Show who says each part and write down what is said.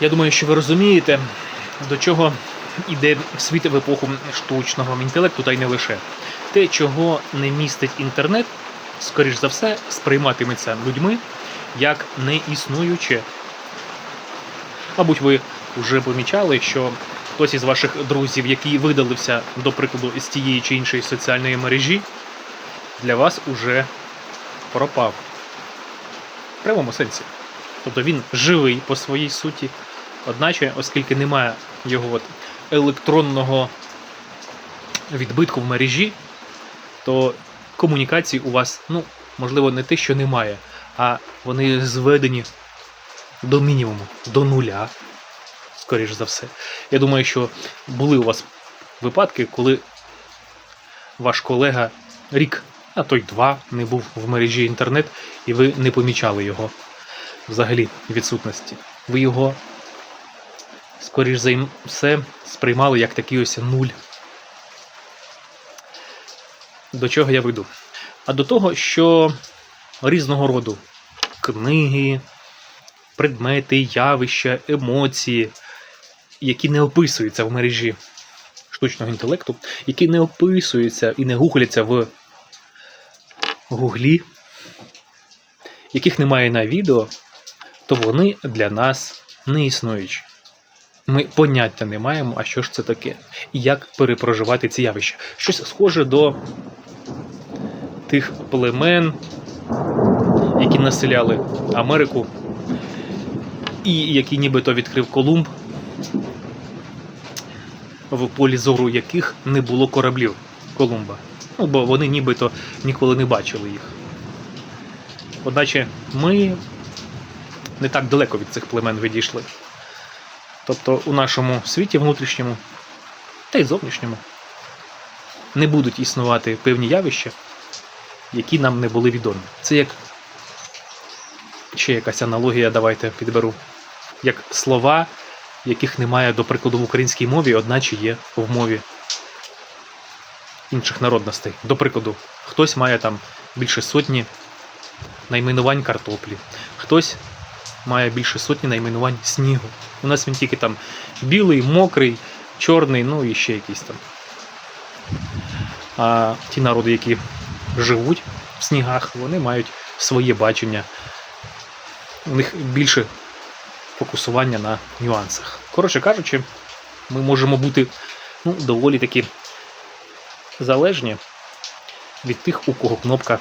Speaker 1: Я думаю, що ви розумієте, до чого йде світ в епоху штучного інтелекту, та й не лише. Те, чого не містить інтернет, скоріш за все, сприйматиметься людьми як неіснуюче. Мабуть, ви вже помічали, що хтось із ваших друзів, який видалився, до прикладу, з тієї чи іншої соціальної мережі, для вас уже пропав. В прямому сенсі. Тобто він живий по своїй суті, одначе, оскільки немає його от електронного відбитку в мережі, то комунікацій у вас, ну, можливо, не те, що немає, а вони зведені до мінімуму, до нуля, скоріш за все. Я думаю, що були у вас випадки, коли ваш колега рік, а то й два не був в мережі інтернет, і ви не помічали його взагалі відсутності. Ви його, скоріш за все, сприймали як такий ось нуль. До чого я веду? А до того, що різного роду книги, предмети, явища, емоції, які не описуються в мережі штучного інтелекту, які не описуються і не гугляться в гуглі, яких немає на відео, то вони для нас не існуючі. Ми поняття не маємо, а що ж це таке, і як перепроживати ці явища. Щось схоже до тих племен, які населяли Америку, і які нібито відкрив Колумб, в полі зору яких не було кораблів Колумба. Ну, бо вони нібито ніколи не бачили їх. Одначе ми не так далеко від цих племен відійшли. Тобто у нашому світі внутрішньому та й зовнішньому не будуть існувати певні явища, які нам не були відомі. Це як ще якась аналогія, давайте підберу. Як слова, яких немає, до прикладу, в українській мові, одначе є в мові інших народностей. До прикладу, хтось має там більше сотні найменувань картоплі, хтось має більше сотні найменувань снігу. У нас він тільки там білий, мокрий, чорний, ну і ще якийсь там. А ті народи, які живуть в снігах, вони мають своє бачення. У них більше фокусування на нюансах. Коротше кажучи, ми можемо бути ну, доволі таки залежні від тих, у кого кнопка